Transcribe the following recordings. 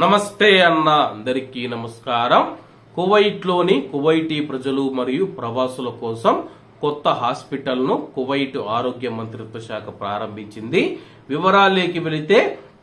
నమస్తే అన్న అందరికీ నమస్కారం. కువైట్లోని కువైటీ ప్రజలు మరియు ప్రవాసుల కోసం కొత్త హాస్పిటల్ను కువైట్ ఆరోగ్య మంత్రిత్వ శాఖ ప్రారంభించింది. వివరాలేకి వెళితే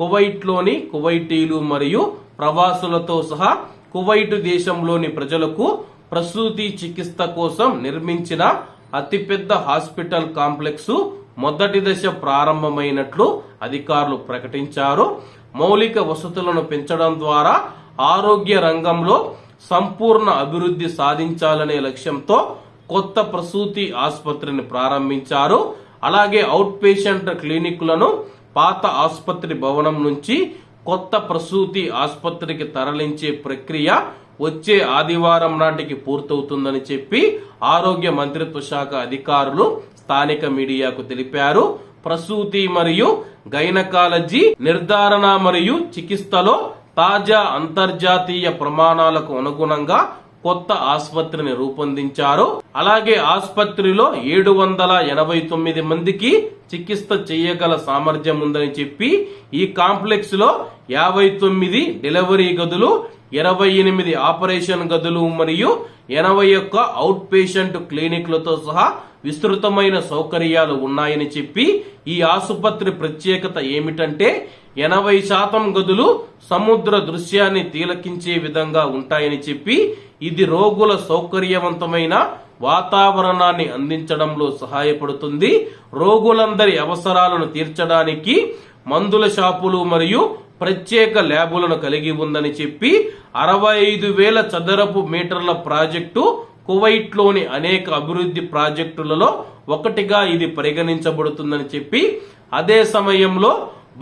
కువైట్లోని కువైటీలు మరియు ప్రవాసులతో సహా కువైట్ దేశంలోని ప్రజలకు ప్రసూతి చికిత్స కోసం నిర్మించిన అతిపెద్ద హాస్పిటల్ కాంప్లెక్స్ మొదటి దశ ప్రారంభమైనట్లు అధికారులు ప్రకటించారు. మౌలిక వసతులను పెంచడం ద్వారా ఆరోగ్య రంగంలో సంపూర్ణ అభివృద్ధి సాధించాలనే లక్ష్యంతో కొత్త ప్రసూతి ఆసుపత్రిని ప్రారంభించారు. అలాగే అవుట్ పేషెంట్ క్లినిక్లను పాత ఆసుపత్రి భవనం నుంచి కొత్త ప్రసూతి ఆసుపత్రికి తరలించే ప్రక్రియ వచ్చే ఆదివారం నాటికి పూర్తవుతుందని చెప్పి ఆరోగ్య మంత్రిత్వ శాఖ అధికారులు స్థానిక మీడియాకు తెలిపారు. ప్రసూతి మరియు గైనకాలజీ నిర్ధారణ మరియు చికిత్సలో తాజా అంతర్జాతీయ ప్రమాణాలకు అనుగుణంగా కొత్త ఆసుపత్రిని రూపొందించారు. అలాగే ఆసుపత్రిలో ఏడు వందల ఎనభై తొమ్మిది మందికి చికిత్స చేయగల సామర్థ్యం ఉందని చెప్పి ఈ కాంప్లెక్స్లో యాభై తొమ్మిది డెలివరీ గదులు ఇరవై ఎనిమిది ఆపరేషన్ గదులు మరియు ఎనభై ఒక్క అవుట్ పేషెంట్ క్లినిక్లతో సహా విస్తృతమైన సౌకర్యాలు ఉన్నాయని చెప్పి ఈ ఆసుపత్రి ప్రత్యేకత ఏమిటంటే ఎనభై శాతం గదులు సముద్ర దృశ్యాన్ని తీలకించే విధంగా ఉంటాయని చెప్పి ఇది రోగుల సౌకర్యవంతమైన వాతావరణాన్ని అందించడంలో సహాయపడుతుంది. రోగులందరి అవసరాలను తీర్చడానికి మందుల షాపులు మరియు ప్రత్యేక ల్యాబులను కలిగి ఉందని చెప్పి అరవై ఐదు వేల చదరపు మీటర్ల ప్రాజెక్టు కువైట్లోని అనేక అభివృద్ధి ప్రాజెక్టులలో ఒకటిగా ఇది పరిగణించబడుతుందని చెప్పి అదే సమయంలో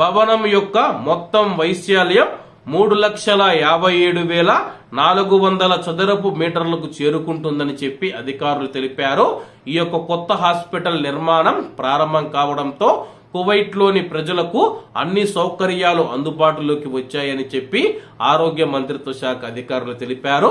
భవనం యొక్క మొత్తం వైశాల్యం మూడు లక్షల యాభై ఏడు వేల నాలుగు వందల చదరపు మీటర్లకు చేరుకుంటుందని చెప్పి అధికారులు తెలిపారు. ఈ యొక్క కొత్త హాస్పిటల్ నిర్మాణం ప్రారంభం కావడంతో కువైట్లోని ప్రజలకు అన్ని సౌకర్యాలు అందుబాటులోకి వచ్చాయని చెప్పి ఆరోగ్య మంత్రిత్వ శాఖ అధికారులు తెలిపారు.